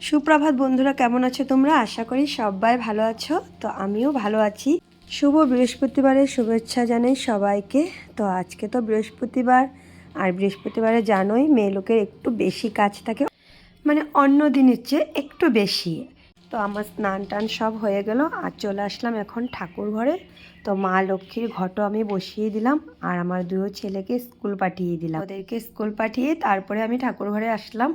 সুপ্রভাত বন্ধুরা, কেমন আছো তোমরা? আশা করি সবাই ভালো আছো। তো আমিও ভালো আছি। শুভ বৃহস্পতিবারের শুভেচ্ছা জানাই সবাইকে। তো আজকে তো বৃহস্পতিবার, আর বৃহস্পতিবারে জানোই, মেয়ে লোকের একটু বেশি কাজ থাকে। মানে অন্য দিনের চেয়ে একটু বেশি। তো আমার স্নান টান সব হয়ে গেল, আর চলে আসলাম এখন ঠাকুর ঘরে। তো মা লক্ষ্মীর ঘটও আমি বসিয়ে দিলাম, আর আমার দুয়ো ছেলেকে স্কুল পাঠিয়ে দিলাম। ওদেরকে স্কুল পাঠিয়ে তারপরে আমি ঠাকুর ঘরে আসলাম।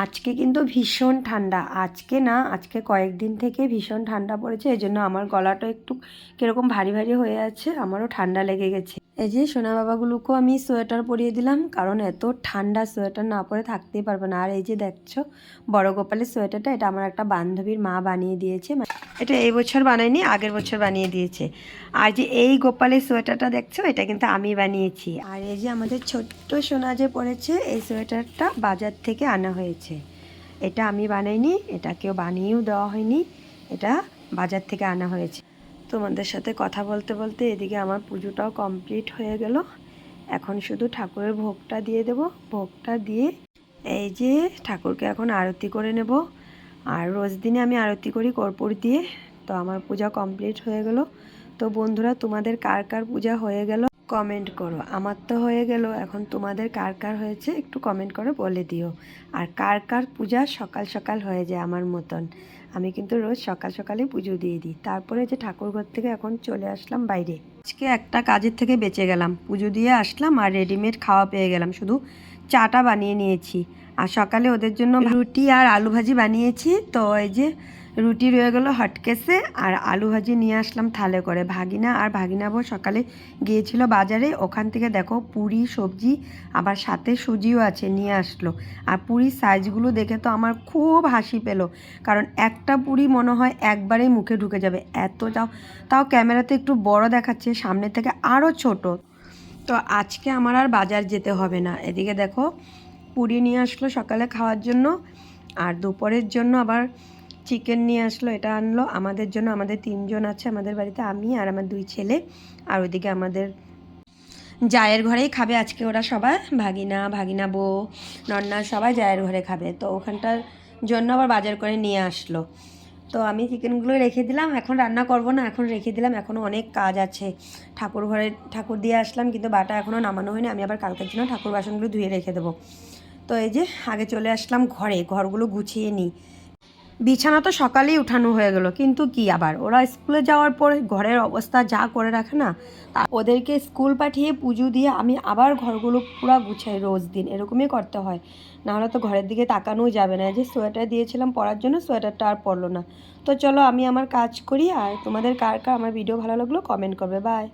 আজকে কিন্তু ভীষণ ঠান্ডা। আজকে না, আজকে কয়েকদিন থেকে ভীষণ ঠান্ডা পড়েছে এই জন্য আমার গলাটা একটু কীরকম ভারী ভারী হয়ে আছে, আমারও ঠান্ডা লেগে গেছে। এই যে সোনা বাবাগুলোকেও আমি সোয়েটার পরিয়ে দিলাম, কারণ এত ঠান্ডা সোয়েটার না পরে থাকতেই পারবে না। আর এই যে দেখছ, বড় গোপালের সোয়েটারটা, এটা আমার একটা বান্ধবীর মা বানিয়ে দিয়েছে। এটা এই বছর বানায়নি আগের বছর বানিয়ে দিয়েছে। আর যে এই গোপালের সোয়েটারটা দেখছ, এটা কিন্তু আমি বানিয়েছি। আর এই যে আমাদের ছোট্ট সোনা যে পড়েছে এই সোয়েটারটা বাজার থেকে আনা হয়েছে। এটা আমি বানাইনি এটা কেউ বানিয়েও দেওয়া হয়নি, এটা বাজার থেকে আনা হয়েছে। তোমাদের সাথে কথা বলতে বলতে এদিকে আমার পুজোটাও কমপ্লিট হয়ে গেল। এখন শুধু ঠাকুরের ভোগটা দিয়ে দেব। ভোগটা দিয়ে এই যে ঠাকুরকে এখন আরতি করে নেব। আর রোজ দিনে আমি আরতি করি কর্পূর দিয়ে। তো আমার পূজা কমপ্লিট হয়ে গেল। তো বন্ধুরা, তোমাদের কার কার পূজা হয়ে গেল কমেন্ট করো। আমার তো হয়ে গেল। এখন তোমাদের কার কার হয়েছে একটু কমেন্ট করে বলে দিও। আর কার কার পূজা সকাল সকাল হয়ে যায় আমার মতন। আমি কিন্তু রোজ সকাল সকালেই পুজো দিয়ে দিই। তারপরে যে ঠাকুরঘর থেকে এখন চলে আসলাম বাইরে। আজকে একটা কাজের থেকে বেঁচে গেলাম। পুজো দিয়ে আসলাম আর রেডিমেড খাওয়া পেয়ে গেলাম। শুধু চাটা বানিয়ে নিয়েছি। আর সকালে ওদের জন্য রুটি আর আলু ভাজি বানিয়েছি। তো এই যে রুটি রয়ে গেলো হটকেসে আর আলু ভাজি নিয়ে আসলাম থালে করে। ভাগিনা আর ভাগিনা বউ সকালে গিয়েছিল বাজারে। ওখান থেকে দেখো পুরি, সবজি, আবার সাথে সুজিও আছে নিয়ে আসলো। আর পুরীর সাইজগুলো দেখে তো আমার খুব হাসি পেল। কারণ একটা পুরি মনে হয় একবারেই মুখে ঢুকে যাবে। এত তাও তাও ক্যামেরাতে একটু বড় দেখাচ্ছে, সামনে থেকে আরও ছোট। তো আজকে আমার আর বাজার যেতে হবে না। এদিকে দেখো পুরি নিয়ে আসলো সকালে খাওয়ার জন্য, আর দুপুরের জন্য আবার চিকেন নিয়ে আসলো, এটা আনলো। আমাদের জন্য আমাদের তিনজন আছে, আমাদের বাড়িতে আমি আর আমার দুই ছেলে, আর ওইদিকে আমাদের জায়ের ঘরেই খাবে আজকে ওরা সবাই, ভাগিনা ভাগিনা বউ, নন্না সবাই জায়ের ঘরে খাবে। তো ওখানটার জন্য আবার বাজার করে নিয়ে আসলো। তো আমি চিকেনগুলো রেখে দিলাম, এখন রান্না করব না, এখন রেখে দিলাম এখনও অনেক কাজ আছে। ঠাকুর ঘরে, ঠাকুর দিয়ে আসলাম, কিন্তু বাটা এখনও নামানো হয়নি, আমি আবার কালকের জন্য ঠাকুর বাসনগুলো ধুয়ে রেখে দেবো। তো এই যে আগে চলে আসলাম ঘরে, ঘরগুলো গুছিয়ে নিই। বিছানা তো সকালেই উঠানো হয়ে গেল, কিন্তু কি আবার? ওরা স্কুলে যাওয়ার পরে ঘরের অবস্থা যা করে রাখে না, তা ওদেরকে স্কুল পাঠিয়ে পুজো দিয়ে আমি আবার ঘরগুলো পুরো গুছাই রোজ দিন, এরকমই করতে হয়। নাহলে তো ঘরের দিকে তাকানোই যাবে না যে সোয়েটার দিয়েছিলাম পরার জন্য সোয়েটারটা আর পরলো না। তো চলো আমি আমার কাজ করি, আর তোমাদের কার কার আমার ভিডিও ভালো লাগল কমেন্ট করবে বাই